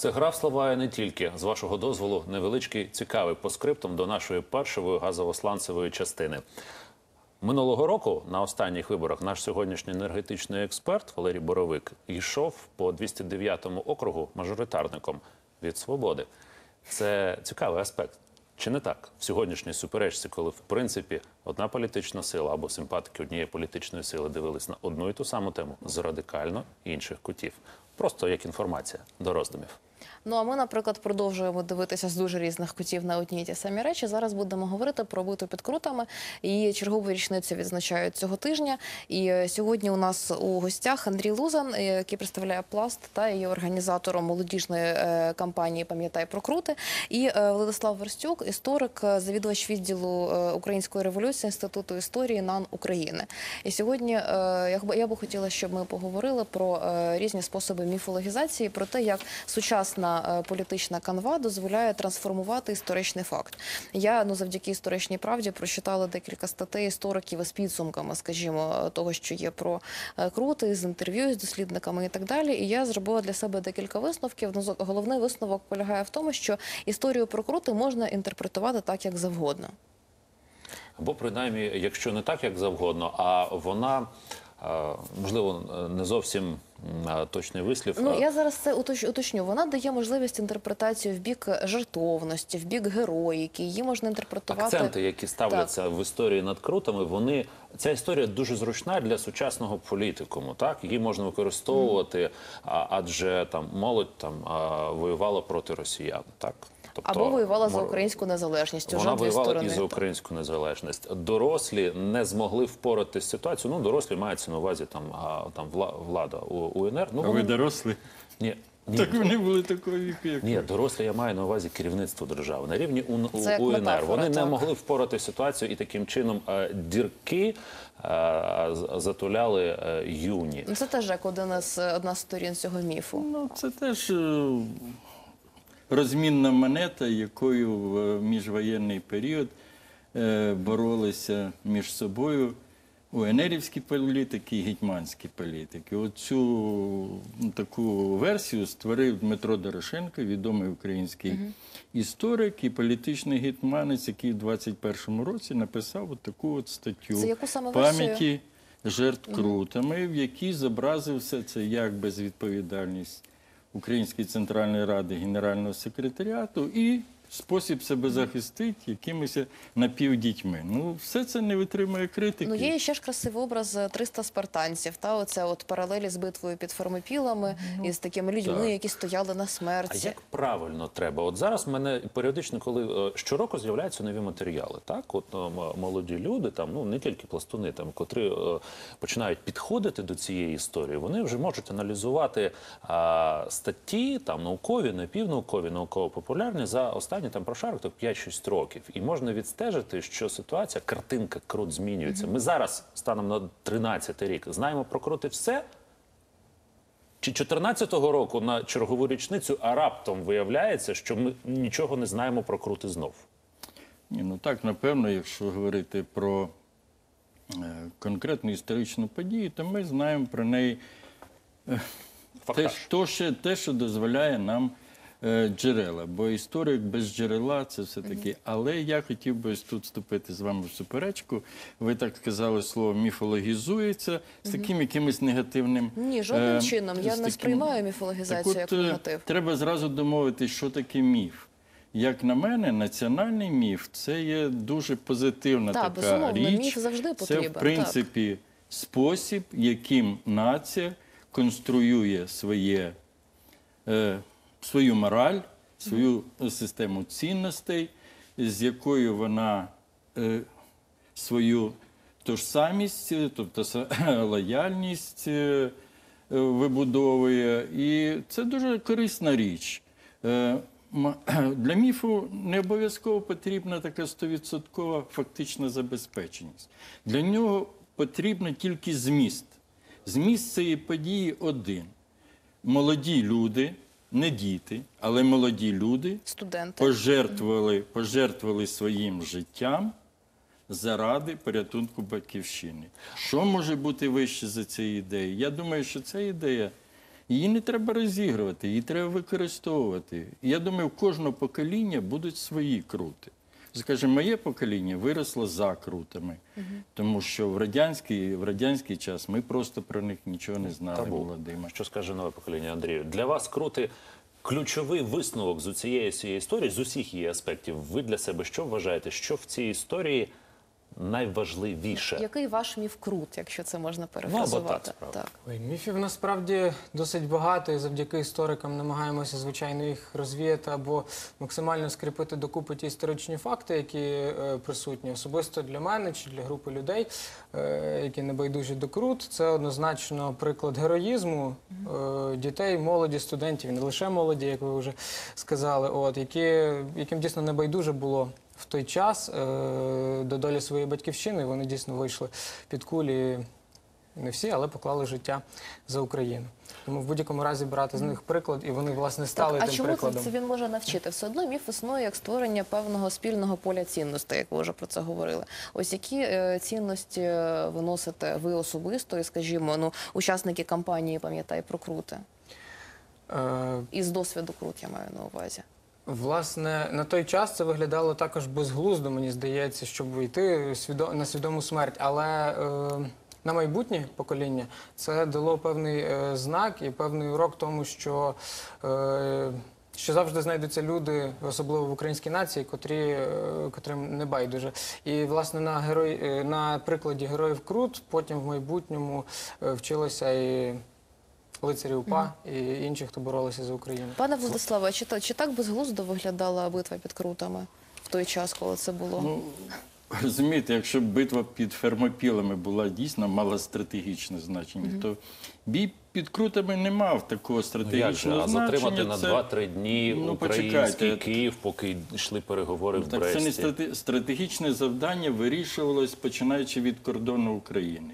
Це гра в слова не тільки. З вашого дозволу, невеличкий цікавий по скриптам до нашої першої газово-сланцевої частини. Минулого року на останніх виборах наш сьогоднішній енергетичний експерт Валерій Боровик йшов по 209-му округу мажоритарником від свободи. Це цікавий аспект. Чи не так в сьогоднішній суперечці, коли в принципі одна політична сила або симпатики однієї політичної сили дивились на одну і ту саму тему з радикально інших кутів? Просто як інформація до роздумів. Ну а ми, наприклад, продовжуємо дивитися з дуже різних кутів на одні й ті самі речі. Зараз будемо говорити про биту під крутами. І чергову річницю відзначають цього тижня. І е, сьогодні у нас у гостях Андрій Лузан, е, який представляє пласт та є організатором молодіжної е, кампанії Пам'ятай про крути. І Владислав Верстюк, історик, завідувач відділу української революції інституту історії НАН України. І сьогодні я би хотіла, щоб ми поговорили про різні способи міфологізації, про те, як сучасна е, політична канва дозволяє трансформувати історичний факт. Я ну завдяки історичній правді прочитала декілька статей істориків із підсумками, скажімо, того, що є про е, крути, з інтерв'ю з дослідниками і так далі. І я зробила для себе декілька висновків. Ну, головний висновок полягає в тому, що історію про крути можна інтерпретувати так, як завгодно. Або принаймні, якщо не так, як завгодно, а вона е, можливо не зовсім точний вислів. Ну я зараз це уточ- уточню. Вона дає можливість інтерпретації в бік жертовності, в бік героїки. Її можна інтерпретувати Акценти, які ставляться в історії над крутами, вони ця історія дуже зручна для сучасного політикуму. Так її можна використовувати, адже там молодь там воювала проти росіян. Так тобто або воювала за українську незалежність. Вона воювала сторони. і за українську незалежність. Дорослі не змогли впоратися з ситуацією. Ну, дорослі мається на увазі там, а, там влада у УНР. Ну, А ви вони- дорослі? ні, ні, Так вони були такого віку, як ні, дорослі я маю на увазі керівництво держави на рівні УНР. метафора, Вони не могли впоратися з ситуацією і таким чином е, дірки е, затуляли е, юні. Ну, це теж як один із одна з сторін цього міфу. Ну, це теж е, розмінна монета, якою в е, міжвоєнний період е, боролися між собою УНРівські політики і гетьманські політики. Оцю таку версію створив Дмитро Дорошенко, відомий український історик і політичний гетьманець, який в 21-му році написав от таку от статтю Це яку саме пам'яті жертв крутами, в якій зобразив все це як безвідповідальність Української центральної ради генерального секретаріату і спосіб себе захистити якимись напівдітьми. Ну, все це не витримує критики. Ну є ще ж красивий образ е, 300 спартанців. Та оце от паралелі з битвою під Фермопілами і з такими людьми, так. які стояли на А смерті. як правильно треба? От зараз мене періодично, коли е, щороку з'являються нові матеріали, так от е, молоді люди, там ну не тільки пластуни, там котрі е, починають підходити до цієї історії, вони вже можуть аналізувати а, статті, там наукові, напівнаукові, науково-популярні за останні там прошарок так 5-6 років, і можна відстежити, що ситуація, картинка крут змінюється. Ми зараз станом на 13 рік знаємо про крути все. Чи 14-го року на чергову річницю, а раптом виявляється, що ми нічого не знаємо про крути знов. Ні, ну так, напевно, якщо говорити про е, конкретну історичну подію, то ми знаємо про неї те, що, те, що дозволяє нам е, джерела. Бо історик без джерела це все таки. Але я хотів би тут вступити з вами в суперечку. Ви так сказали слово міфологізується з таким якимось негативним. Ні, жодним е, чином. Я не сприймаю міфологізацію так от, як е, негатив. Треба зразу домовитись, що таке міф. Як на мене, національний міф це є дуже позитивна Так, така безумовно, річ. міф завжди Це, в принципі, спосіб, яким нація конструює своє, е, свою мораль, свою систему цінностей, з якою вона е, свою тожсамість, е, тобто лояльність е, е, вибудовує. І це дуже корисна річ. Е, Для міфу не обов'язково потрібна така стовідсоткова фактична забезпеченість. Для нього потрібен тільки зміст. Зміст цієї події один. Молоді люди, не діти, але молоді люди Студенти. пожертвували, пожертвували своїм життям заради порятунку батьківщини. Що може бути вище за цією ідеєю? Я думаю, що ця ідея. Її не треба розігрувати, її треба використовувати. Я думаю, в кожного покоління будуть свої крути. Скажімо, моє покоління виросло за крутами, тому що в радянський, в радянський час ми просто про них нічого не знали, Табу. Володимир. Що скаже нове покоління Андрію? Для вас крути ключовий висновок з цієї цієї історії, з усіх її аспектів. Ви для себе що вважаєте? Що в цій історії найважливіше? Який ваш міф крут, якщо це можна так, перефразувати? Ой, міфів насправді досить багато, і завдяки історикам намагаємося, звичайно, їх розвіяти або максимально скріпити докупи ті історичні факти, які е, присутні. Особисто для мене чи для групи людей, е, які не байдужі до крут, це однозначно приклад героїзму е, дітей, молоді, студентів, і не лише молоді, як ви вже сказали, от, які, яким дійсно не байдуже було. В той час е, до долі своєї батьківщини вони дійсно вийшли під кулі не всі, але поклали життя за Україну. Тому в будь-якому разі брати з них приклад, і вони власне стали Так, а тим чому прикладом. це він може навчити? Все одно міф існує як створення певного спільного поля цінностей, як ви вже про це говорили. Ось які е, цінності е, виносите ви особисто, і скажімо, ну учасники кампанії пам'ятай про крути Е, із досвіду крут, я маю на увазі. Власне, на той час це виглядало також безглуздо, мені здається, щоб свідо- на свідому смерть. Але е, на майбутнє покоління це дало певний е, знак і певний урок тому, що. Е, що завжди знайдуться люди, особливо в українській нації, котрі, котрим не байдуже. І власне на герой е, на прикладі героїв Крут потім в майбутньому вчилося і лицарі УПА, і інші, хто боролися за Україну. Пане Владиславе, чи, та- чи так безглуздо виглядала битва під крутами в той час, коли це було? Ну, розумієте, якщо б битва під Фермопілами була дійсно мала стратегічне значення, то бій під крутами не мав такого Ну, як же, стратегічного а значення. затримати на Це- 2-3 дні Ну, український. Київ, поки йшли переговори в Так це не Бресті. страте- стратегічне завдання вирішувалось починаючи від кордону України.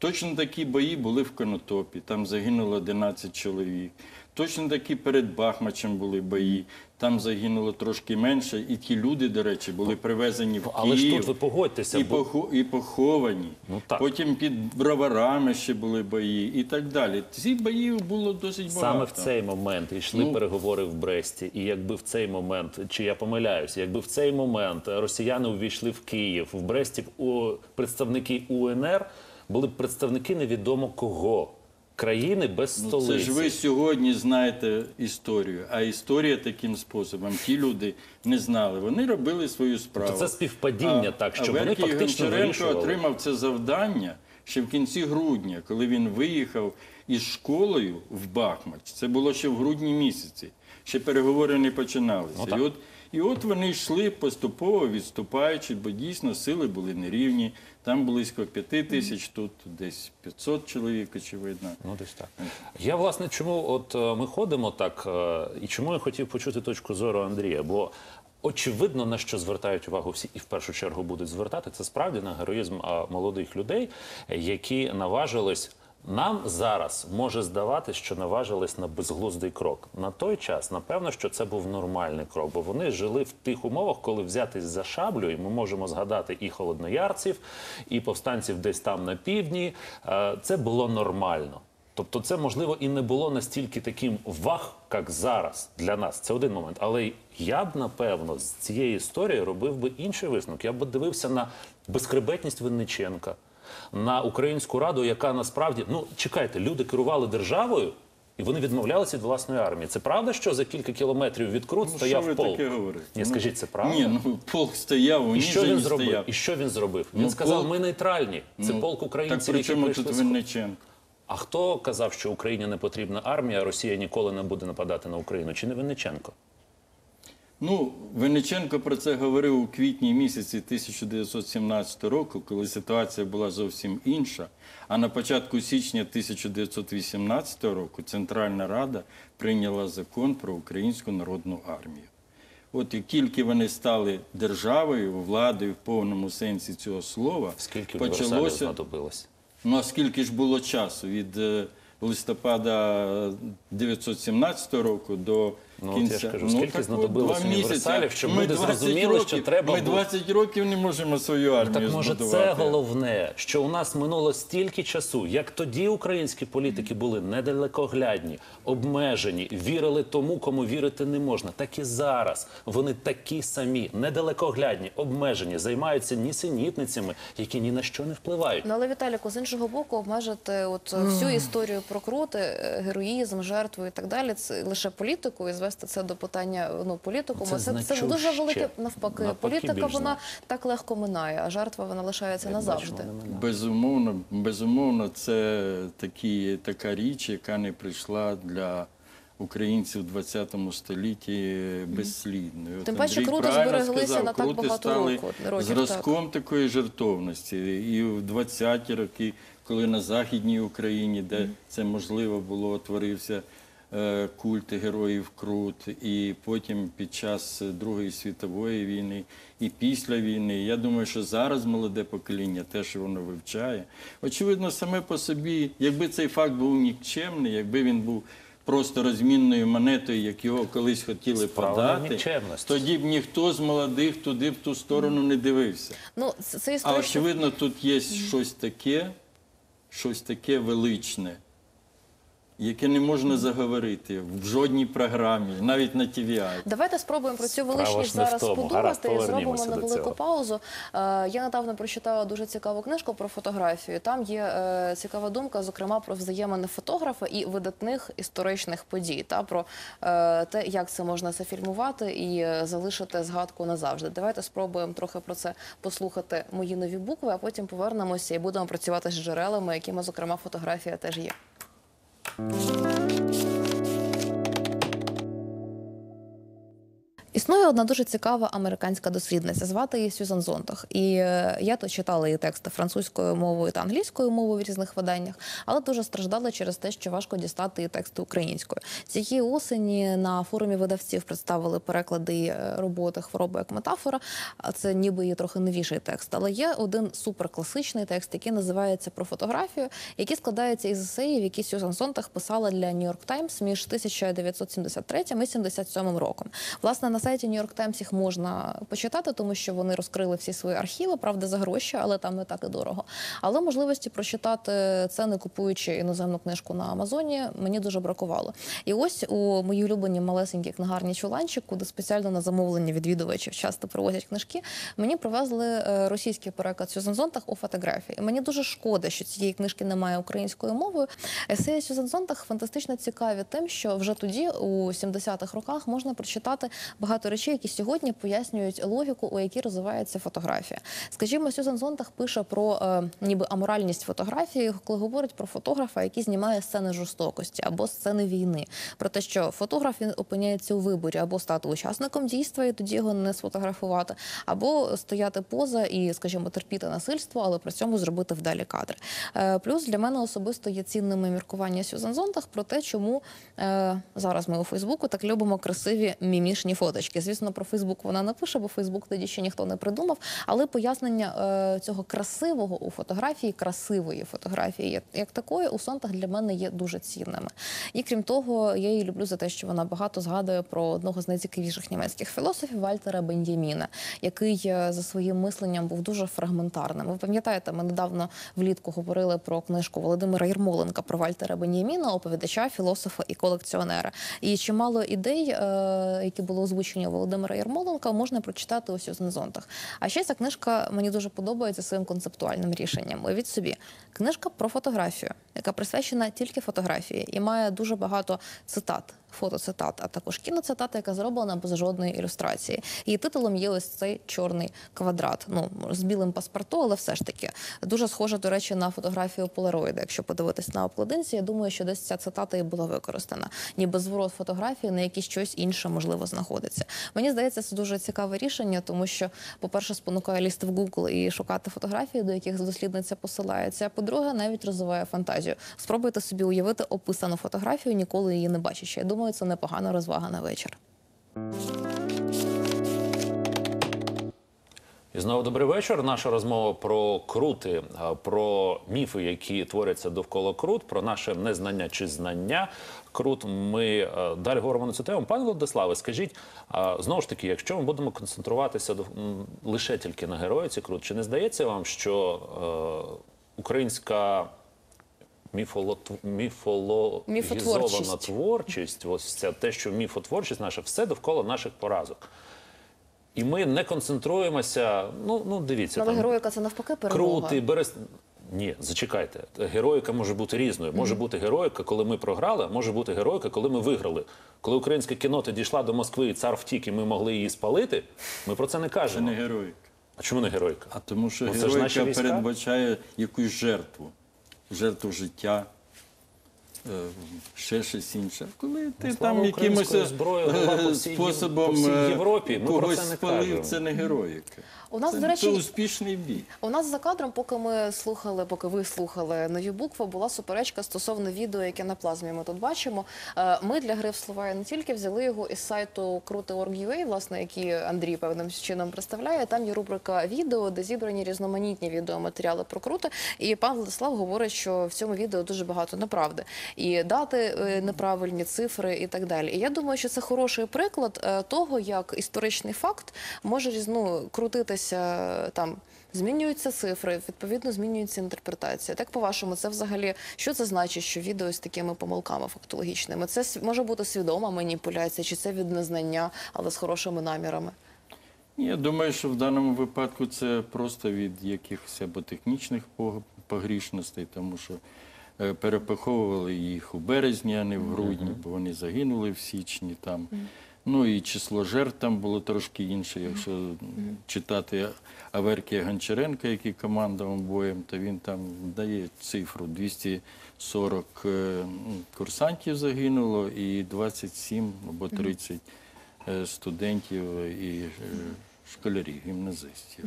Точно такі бої були в Конотопі, там загинуло 11 чоловік. Точно такі перед Бахмачем були бої, там загинуло трошки менше, і ті люди, до речі, були привезені в Але ж тут ви погодьтеся, і, бо- і поховані. Ну, так. Потім під броварами ще були бої і так далі. Ці боїв було досить багато. Саме в цей момент йшли Ну. переговори в Бресті, і якби в цей момент, чи я помиляюся, якби в цей момент росіяни увійшли в Київ, в Бресті у представники УНР були б представники невідомо кого. Країни без Ну, це ж ви сьогодні знаєте історію, а історія таким способом. Ті люди не знали. Вони робили свою справу. Тобто це співпадіння так, що а вони фактично Гончаренко вирішували. отримав це завдання ще в кінці грудня, коли він виїхав із школою в Бахмач. Це було ще в грудні місяці. Ще переговори не починалися. Ну, і, от, і от вони йшли поступово відступаючи, бо дійсно сили були нерівні. Там близько п'яти тисяч, тут десь 500 чоловік, очевидно. Ну, десь так. Я, власне, чому от е, ми ходимо так, е, і чому я хотів почути точку зору Андрія? Бо очевидно, на що звертають увагу всі, і в першу чергу будуть звертати, це справді на героїзм молодих людей, які наважились. Нам зараз може здавати, що наважились на безглуздий крок. На той час, напевно, що це був нормальний крок, бо вони жили в тих умовах, коли взятись за шаблю, і ми можемо згадати і холодноярців, і повстанців десь там на півдні. Е, Це було нормально. Тобто, це можливо і не було настільки таким вах, як зараз для нас. Це один момент. Але я б напевно з цієї історії робив би інший висновок. Я б дивився на безхребетність Винниченка, на українську раду, яка насправді ну чекайте, люди керували державою. І вони відмовлялися від власної армії. Це правда, що за кілька кілометрів від Крут Ну, стояв що ви полк? таке? Ні, скажіть, це правда? Ні, ну полк стояв, у І що він зробив? стояв. І що він зробив? Він Ну, сказав: полк- ми нейтральні. Це Ну, полк Так українців, при чому тут Винниченко? а хто казав, що Україні не потрібна армія, а Росія ніколи не буде нападати на Україну? Чи не Винниченко? Ну, Винниченко про це говорив у квітні місяці 1917 року, коли ситуація була зовсім інша. А на початку січня 1918 року Центральна Рада прийняла закон про Українську народну армію. От і тільки вони стали державою, владою в повному сенсі цього слова, Скільки почалося. знадобилось? Ну а скільки ж було часу від е, листопада 1917 року до Ну, от я ж кажу, скільки так знадобилось універсалів, щоб Ми люди зрозуміли, років- що треба Ми було- 20 років не можемо свою армію Так може збудувати. це головне, що у нас минуло стільки часу, як тоді українські політики були недалекоглядні, обмежені, вірили тому, кому вірити не можна. Так і зараз вони такі самі, недалекоглядні, обмежені, займаються нісенітницями, які ні на що не впливають. Ну, але Віталіку, з іншого боку, обмежити от всю історію про крути, е, героїзм, жертву і так далі, це лише політику і звести це до питання ну політику. Це Це, це, дуже велике навпаки. Навпаки, Політика вона так легко минає, а жертва вона лишається назавжди. Бачимо. Безумовно, безумовно, це такі, така річ, яка не прийшла для українців в 20 столітті безслідною. От Тим паче Андрій крути збереглися сказав, на так крути багато стали років, зразком такої жертовності. І в 20-ті роки, коли на Західній Україні, де це можливо було, творився культ героїв Крут, і потім під час Другої світової війни, і після війни. Я думаю, що зараз молоде покоління теж воно вивчає. Очевидно, саме по собі, якби цей факт був нікчемний, якби він був просто розмінною монетою, як його колись хотіли Справа в подати, тоді б ніхто з молодих туди в ту сторону не дивився. Ну це, це А очевидно, тут є щось таке, щось таке величне, яке не можна заговорити в жодній програмі, навіть на ТВІ. Давайте спробуємо про цю величність зараз подумати і зробимо до невелику паузу. Е, Я недавно прочитала дуже цікаву книжку про фотографію. Там є е, цікава думка, зокрема про взаємини фотографа і видатних історичних подій, та про е, те, як це можна зафільмувати і залишити згадку назавжди. Давайте спробуємо трохи про це послухати мої нові букви, а потім повернемося і будемо працювати з джерелами, якими, зокрема, фотографія теж є. うん。Існує одна дуже цікава американська дослідниця. Звати її Сюзан Зонтах. І е, я то читала її тексти французькою мовою та англійською мовою в різних виданнях, але дуже страждала через те, що важко дістати її тексти українською. Цієї осені на форумі видавців представили переклади е, роботи хвороби як метафора. Це ніби її трохи новіший текст. Але є один суперкласичний текст, який називається про фотографію, який складається із есеїв, які Сюзан Зонтах писала для Нью-Йорк Таймс між 1973 і 77 роком. Власне, на сайті Нью-Йорк Таймс їх можна почитати, тому що вони розкрили всі свої архіви, правда, за гроші, але там не так і дорого. Але можливості прочитати це, не купуючи іноземну книжку на Амазоні, мені дуже бракувало. І ось у моїй улюбленій малесенькій книгарні Чуланчик, куди спеціально на замовлення відвідувачів часто привозять книжки, мені привезли е, російський переклад Сюзан Зонтах у фотографії. Мені дуже шкода, що цієї книжки немає українською мовою. Есеї Сюзан Зонтах фантастично цікаві тим, що вже тоді, у 70-х роках, можна прочитати багато речей, які сьогодні пояснюють логіку, у якій розвивається фотографія. Скажімо, Сюзан Зонтах пише про е, ніби аморальність фотографії, коли говорить про фотографа, який знімає сцени жорстокості або сцени війни. Про те, що фотограф він опиняється у виборі або стати учасником дійства і тоді його не сфотографувати, або стояти поза і, скажімо, терпіти насильство, але при цьому зробити вдалі кадри. Е, Плюс для мене особисто є цінними міркування Сюзан Зонтах про те, чому е, зараз ми у Фейсбуку так любимо красиві мімішні фоточки. Звісно, про Фейсбук вона не пише, бо Фейсбук тоді ще ніхто не придумав. Але пояснення е, цього красивого у фотографії, красивої фотографії, як, такої, у Сонтах для мене є дуже цінними. І крім того, я її люблю за те, що вона багато згадує про одного з найцікавіших німецьких філософів Вальтера Бен'яміна, який е, за своїм мисленням був дуже фрагментарним. Ви пам'ятаєте, ми недавно влітку говорили про книжку Володимира Єрмоленка про Вальтера Бен'яміна, оповідача, філософа і колекціонера. І чимало ідей, е, які були озвучені у Володимира Ярмоленка можна прочитати у Сюзан Зонтах. А ще ця книжка мені дуже подобається своїм концептуальним рішенням. Уявіть собі, книжка про фотографію, яка присвячена тільки фотографії, і має дуже багато цитат. Фотоцитат, а також кіноцитата, яка зроблена без жодної ілюстрації. Її титулом є ось цей чорний квадрат. Ну з білим паспорту, але все ж таки дуже схоже, до речі, на фотографію Полароїда. Якщо подивитись на обкладинці, я думаю, що десь ця цитата і була використана, ніби зворот фотографії, на якій щось інше можливо знаходиться. Мені здається, це дуже цікаве рішення, тому що, по-перше, спонукає лізти в Google і шукати фотографії, до яких дослідниця посилається. А по-друге, навіть розвиває фантазію. Спробуйте собі уявити описану фотографію, ніколи її не бачачи. Я думаю, це непогана розвага на вечір. І знову добрий вечір. Наша розмова про крути, про міфи, які творяться довкола крут, про наше незнання чи знання крут. Ми е, далі говоримо на цю тему. Пане Владиславе, скажіть знову ж таки, якщо ми будемо концентруватися лише тільки на героїці крут, чи не здається вам, що е, українська міфоло... міфологізована Міфотворчість. творчість, ось це те, що міфотворчість наша, все довкола наших поразок. І ми не концентруємося. Ну, ну дивіться, Але там, героїка це навпаки перемога. крути, берес. Ні, зачекайте. Героїка може бути різною. Може бути героїка, коли ми програли, може бути героїка, коли ми виграли. Коли українське кіно дійшла до Москви і цар втік, і ми могли її спалити, ми про це не Це кажемо. не героїка. А чому не героїка? А тому що це героїка передбачає якусь жертву, жертву життя, е, ще щось інше. Коли ти Ну, там якимось по е, способом по всій е, Європі, ми про когось це не спалив, кажемо. це не героїка. У нас, це, до речі, це успішний бій. У нас за кадром, поки ми слухали, поки ви слухали нові букви, була суперечка стосовно відео, яке на плазмі ми тут бачимо. Е, Ми для гри в слова не тільки взяли його із сайту Крути.org.ua, власне, який Андрій певним чином представляє. Там є рубрика відео, де зібрані різноманітні відеоматеріали про крути. І пан Владислав говорить, що в цьому відео дуже багато неправди. І дати е, неправильні цифри і так далі. І я думаю, що це хороший приклад е, того, як історичний факт може різну крутитися е, там. Змінюються цифри, відповідно змінюється інтерпретація. Так, по-вашому, це взагалі що це значить, що відео з такими помилками фактологічними? Це може бути свідома маніпуляція, чи це від незнання, але з хорошими намірами? Я думаю, що в даному випадку це просто від якихось або технічних погрішностей, тому що е, перепиховували їх у березні, а не в грудні, бо вони загинули в січні там. Ну і число жертв там було трошки інше. Якщо читати Аверкія Гончаренка, який командував боєм, то він там дає цифру 240 е, курсантів загинуло і 27 або 30 е, студентів і е, школярів, гімназистів.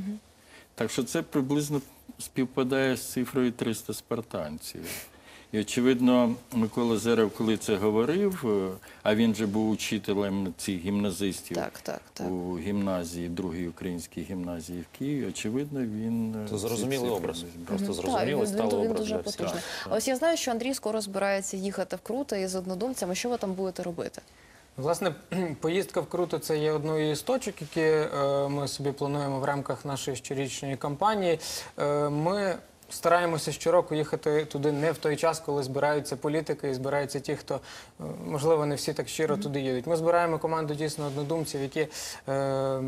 Так що це приблизно співпадає з цифрою 300 спартанців. І очевидно, Микола Зерев, коли це говорив, е, а він же був учителем цих гімназистів Так, так, так. у гімназії, другій українській гімназії в Києві, очевидно, він Це зрозумілий образ. Просто зрозумілий він, стало він, дуже потужний. А ось я знаю, що Андрій скоро збирається їхати в Круто із однодумцями. Що ви там будете робити? Власне, поїздка в Круто це є одною із точок, які е, ми собі плануємо в рамках нашої щорічної кампанії. Е, ми стараємося щороку їхати туди не в той час, коли збираються політики і збираються ті, хто е, можливо не всі так щиро туди їдуть. Ми збираємо команду дійсно однодумців, які. Е,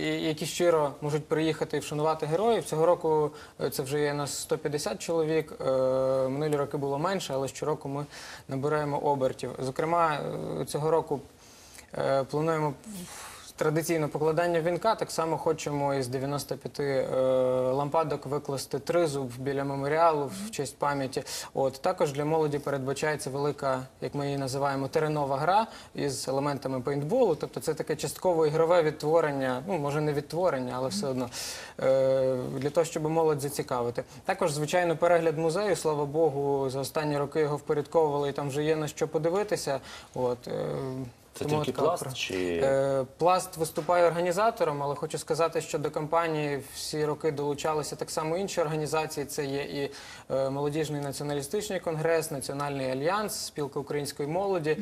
які щиро можуть приїхати і вшанувати героїв. Цього року е, це вже є нас 150 чоловік. Е, Минулі роки було менше, але щороку ми набираємо обертів. Зокрема, цього року плануємо традиційно покладання вінка. Так само хочемо із 95 е, лампадок викласти тризуб біля меморіалу в честь пам'яті. От також для молоді передбачається велика, як ми її називаємо, теренова гра із елементами пейнтболу. Тобто це таке частково ігрове відтворення, ну може не відтворення, але все одно е, для того, щоб молодь зацікавити. Також, звичайно, перегляд музею. Слава Богу, за останні роки його впорядковували, і там вже є на що подивитися. От е, Це тому тільки така пласт чи Е, Пласт виступає організатором, але хочу сказати, що до кампанії всі роки долучалися так само інші організації. Це є і е, молодіжний націоналістичний конгрес, Національний альянс, спілка української молоді.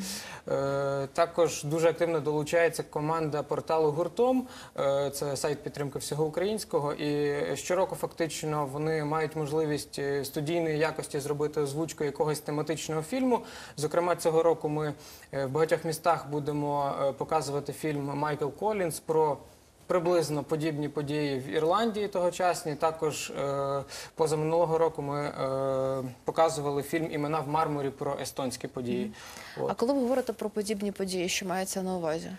Е, Також дуже активно долучається команда порталу гуртом. Е, Це сайт підтримки всього українського. І щороку фактично вони мають можливість е, студійної якості зробити озвучку якогось тематичного фільму. Зокрема, цього року ми е, в багатьох містах будемо е, показувати фільм Майкл Колінс про. Приблизно подібні події в Ірландії тогочасні. Також е, позаминулого року ми е, показували фільм Імена в мармурі про естонські події. От. А коли ви говорите про подібні події, що мається на увазі?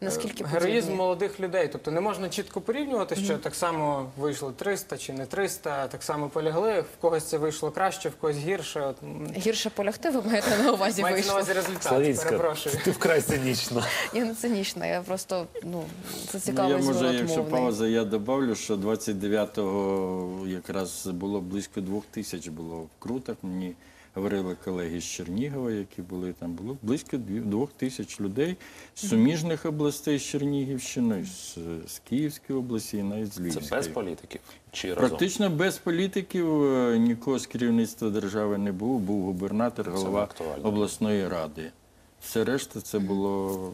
Наскільки Героїзм подібні? молодих людей. Тобто не можна чітко порівнювати, що так само вийшло 300 чи не 300, так само полягли. В когось це вийшло краще, в когось гірше. От, Гірше полягти, ви маєте на увазі Мається на увазі результат. Славінська, Перепрошую. ти вкрай цинічно. Я не цинічна, я просто ну це Ну, я може, якщо пауза, я добавлю, що 29-го якраз було близько двох тисяч було в крутах. Мені говорили колеги з Чернігова, які були там. Було близько двох тисяч людей з суміжних областей з Чернігівщини, з, з Київської області і навіть з Це без політиків чи разом? Практично без політиків е, нікого з керівництва держави не був. Був губернатор, голова обласної ради. Все решта це було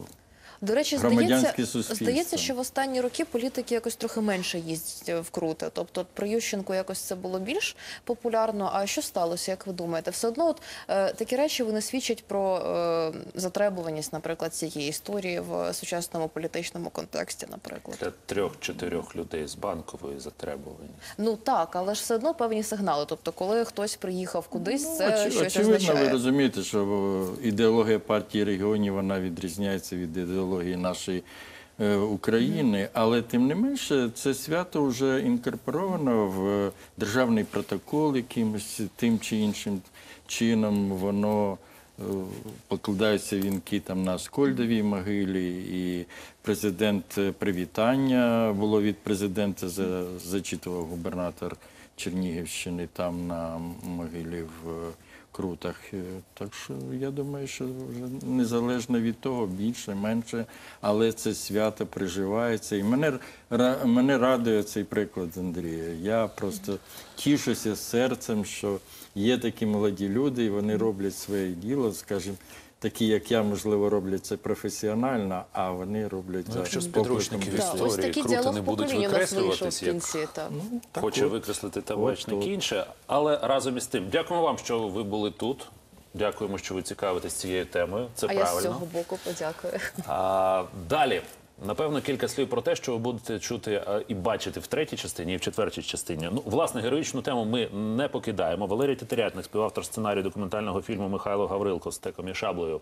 До речі, здається, здається, що в останні роки політики якось трохи менше їздять в крути. Тобто от при Ющенку якось це було більш популярно. А що сталося, як ви думаєте? Все одно от, е, такі речі вони свідчать про е, затребуваність, наприклад, цієї історії в сучасному політичному контексті, наприклад. Для трьох-чотирьох людей з банкової затребувані. Ну так, але ж все одно певні сигнали. Тобто, коли хтось приїхав кудись, це Очі- щось очевидно, означає. ви розумієте, що е, ідеологія партії регіонів вона відрізняється від ідеології нашої е, України, але тим не менше це свято вже інкорпоровано в державний протокол якимось тим чи іншим чином. Воно е, покладаються вінки там на Скольдовій могилі, і президент е, привітання було від президента за- зачитував губернатор Чернігівщини там на могилі в е, Крутах. Е, Так що я думаю, що вже незалежно від того, більше, менше, але це свято приживається. І мене, мене радує цей приклад Андрія. Я просто тішуся серцем, що є такі молоді люди, і вони роблять своє діло, скажімо. Такі, як я, можливо, роблять це професіонально, а вони роблять Ну, за якщо з підручників. Історії круто не будуть викреслюватися, як. Так Хоче от. викреслити табачник от. інше, але разом із тим, дякуємо вам, що ви були тут. Дякуємо, що ви цікавитесь цією темою. Це А я з правильно. цього боку подякую. А, далі. Напевно, кілька слів про те, що ви будете чути е, і бачити в третій частині і в четвертій частині. Ну, власне, героїчну тему ми не покидаємо. Валерій Тетерятник, співавтор сценарію документального фільму Михайло Гаврилко з теком і шаблею,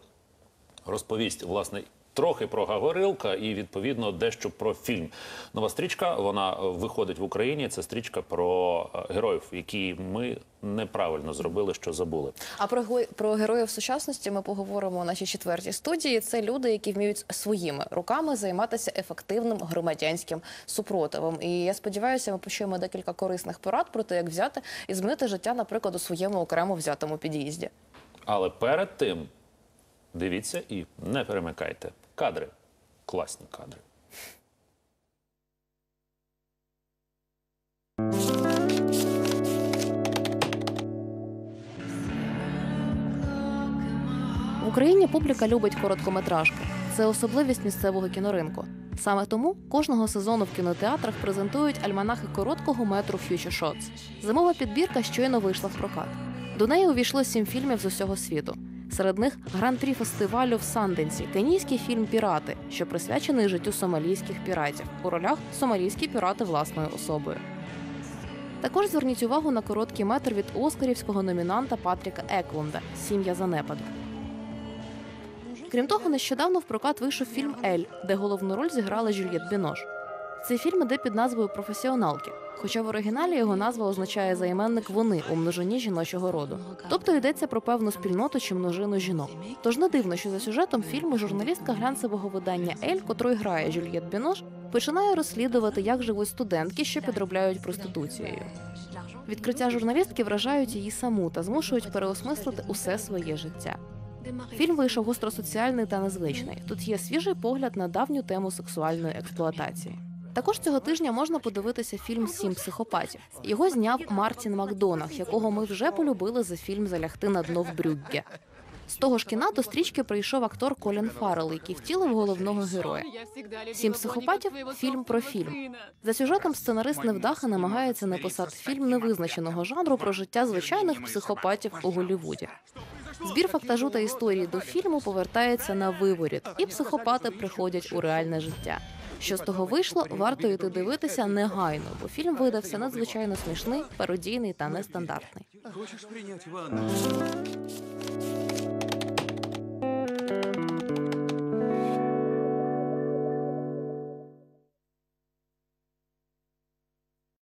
розповість власне. Трохи про Гаврилка і відповідно дещо про фільм. Нова стрічка вона е, виходить в Україні. Це стрічка про е, героїв, які ми неправильно зробили, що забули. А про про героїв сучасності ми поговоримо у нашій четвертій студії. Це люди, які вміють своїми руками займатися ефективним громадянським супротивом. І я сподіваюся, ми почуємо декілька корисних порад про те, як взяти і змінити життя, наприклад, у своєму окремо взятому під'їзді. Але перед тим дивіться і не перемикайте. Кадри. Класні кадри. В Україні публіка любить короткометражки. Це особливість місцевого кіноринку. Саме тому кожного сезону в кінотеатрах презентують альманахи короткого метру Future Shots. Зимова підбірка щойно вийшла в прокат. До неї увійшло сім фільмів з усього світу. Серед них гран-прі фестивалю в Санденсі, кенійський фільм Пірати, що присвячений життю сомалійських піратів. У ролях сомалійські пірати власною особою. Також зверніть увагу на короткий метр від оскарівського номінанта Патріка Еклунда Сім'я занепаду. Крім того, нещодавно в прокат вийшов фільм Ель, де головну роль зіграла Жюльєт Бінош. Цей фільм іде під назвою Професіоналки, хоча в оригіналі його назва означає займенник вони у множині жіночого роду. Тобто йдеться про певну спільноту чи множину жінок. Тож не дивно, що за сюжетом фільму журналістка глянцевого видання Ель, котрою грає Жюльєт Бінош, починає розслідувати, як живуть студентки, що підробляють проституцією. Відкриття журналістки вражають її саму та змушують переосмислити усе своє життя. Фільм вийшов гостросоціальний та незвичний. Тут є свіжий погляд на давню тему сексуальної експлуатації. Також цього тижня можна подивитися фільм Сім психопатів. Його зняв Мартін Макдонах, якого ми вже полюбили за фільм Залягти на дно в Брюгге. З того ж кіна до стрічки прийшов актор Колін Фаррелл, який втілив головного героя. Сім психопатів фільм про фільм. За сюжетом сценарист невдаха намагається написати фільм невизначеного жанру про життя звичайних психопатів у Голлівуді. Збір фактажу та історії до фільму повертається на виворіт, і психопати приходять у реальне життя. Що з того вийшло, варто йти дивитися негайно, бо фільм видався надзвичайно смішний, пародійний та нестандартний. Хочеш прийняти ванну?